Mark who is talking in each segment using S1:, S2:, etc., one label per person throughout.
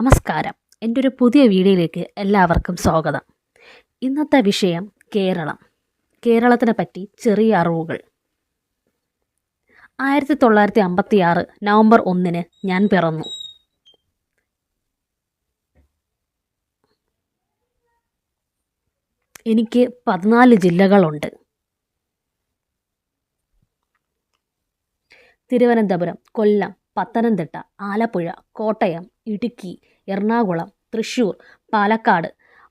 S1: നമസ്കാരം. എന്റെ ഒരു പുതിയ വീഡിയോയിലേക്ക് എല്ലാവർക്കും സ്വാഗതം. ഇന്നത്തെ വിഷയം കേരളം. കേരളത്തിനെ പറ്റി ചെറിയ അറിവുകൾ. ആയിരത്തി തൊള്ളായിരത്തി അമ്പത്തി ആറ് നവംബർ ഒന്നിന് ഞാൻ പിറന്നു. എനിക്ക് പതിനാല് ജില്ലകളുണ്ട്. തിരുവനന്തപുരം കൊല്ലം പത്തനംതിട്ട ആലപ്പുഴ കോട്ടയം ഇടുക്കി എറണാകുളം തൃശ്ശൂർ പാലക്കാട്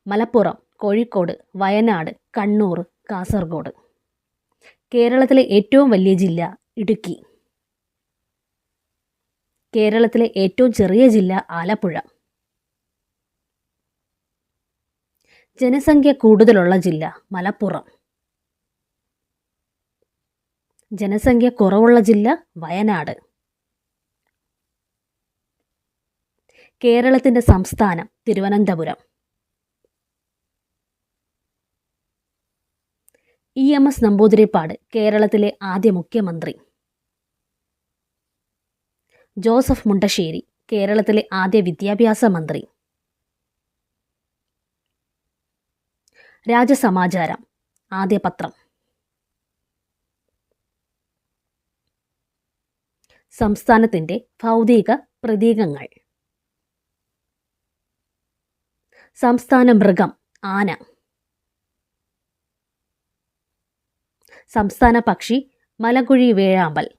S1: മലപ്പുറം കോഴിക്കോട് വയനാട് കണ്ണൂർ കാസർഗോഡ്. കേരളത്തിലെ ഏറ്റവും വലിയ ജില്ല ഇടുക്കി. കേരളത്തിലെ ഏറ്റവും ചെറിയ ജില്ല ആലപ്പുഴ. ജനസംഖ്യ കൂടുതലുള്ള ജില്ല മലപ്പുറം. ജനസംഖ്യ കുറവുള്ള ജില്ല വയനാട്. കേരളത്തിന്റെ സംസ്ഥാനം Thiruvananthapuram. E M S Namboodiripad കേരളത്തിലെ ആദ്യ മുഖ്യമന്ത്രി. ജോസഫ് മുണ്ടശ്ശേരി കേരളത്തിലെ ആദ്യ വിദ്യാഭ്യാസ മന്ത്രി. രാജസമാചാരം ആദ്യ പത്രം. സംസ്ഥാനത്തിന്റെ ഭൗതിക പ്രതീകങ്ങൾ. സംസ്ഥാന മൃഗം ആന. സംസ്ഥാന പക്ഷി മലകുഴി വേഴാമ്പൽ.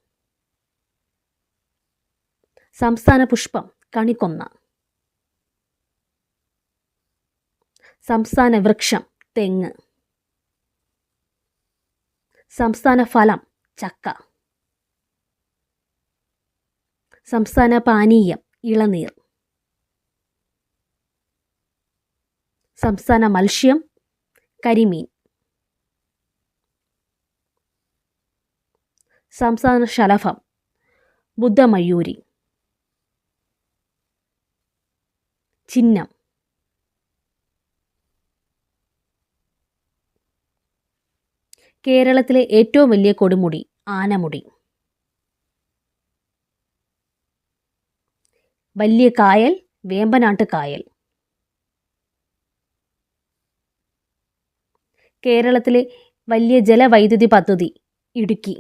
S1: സംസ്ഥാന പുഷ്പം കണിക്കൊന്ന. സംസ്ഥാന വൃക്ഷം തെങ്ങ്. സംസ്ഥാന ഫലം ചക്ക. സംസ്ഥാന പാനീയം ഇളനീർ. സംസ്ഥാന മത്സ്യം കരിമീൻ. സംസ്ഥാന ശലഭം ബുദ്ധമയൂരി. ചിഹ്നം. കേരളത്തിലെ ഏറ്റവും വലിയ കൊടുമുടി ആനമുടി. വലിയ കായൽ വേമ്പനാട്ട് കായൽ. കേരളത്തിലെ വലിയ ജലവൈദ്യുതി പദ്ധതി ഇടുക്കി.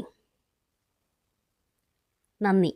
S1: നന്ദി.